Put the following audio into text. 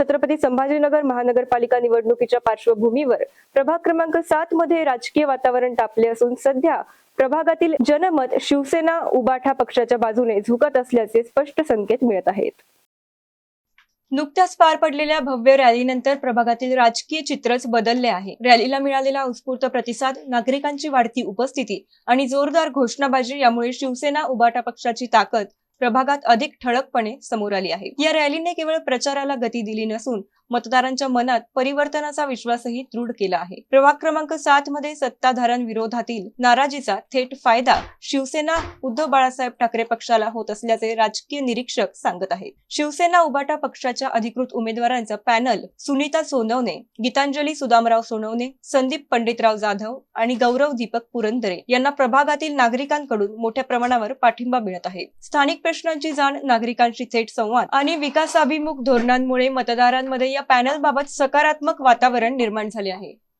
छत्रपती संभाजीनगर महानगरपालिका निवडणुकीच्या पार्श्वभूमीवर प्रभाग क्रमांक सात मध्ये राजकीय वातावरण तापले असून सध्या प्रभागातील जनमत शिवसेना उबाठा पक्षाच्या बाजूने झुकत असल्याचे स्पष्ट संकेत मिळत आहेत. नुकत्याच पार पडलेल्या भव्य रॅलीनंतर प्रभागातील राजकीय चित्रच बदलले आहे. रॅलीला मिळालेला उत्स्फूर्त प्रतिसाद नागरिकांची वाढती उपस्थिती आणि जोरदार घोषणाबाजी यामुळे शिवसेना उबाटा पक्षाची ताकद प्रभागात अधिक ठळकपणे समोर आली आहे. या रॅलीने केवळ प्रचाराला गती दिली नसून मतदारांच्या मनात परिवर्तनाचा विश्वासही दृढ केला आहे. प्रभाग क्रमांक सात मध्ये सत्ताधाऱ्यांविरोधातील नाराजीचा थेट फायदा शिवसेना उद्धव बाळासाहेब ठाकरे पक्षाला होत असल्याचे राजकीय निरीक्षक सांगत आहेत. शिवसेना उबाटा पक्षाच्या अधिकृत उमेदवारांचा पॅनल सुनीता सोनवणे गीतांजली सुदामराव सोनवणे संदीप पंडितराव जाधव आणि गौरव दीपक पुरंदरे यांना प्रभागातील नागरिकांकडून मोठ्या प्रमाणावर पाठिंबा मिळत आहे. स्थानिक प्रश्नांची जाण नागरिकांशी थेट संवाद आणि विकासाभिमुख धोरणांमुळे मतदारांमध्ये या पॅनलबाबत सकारात्मक वातावरण निर्माण झाले आहे.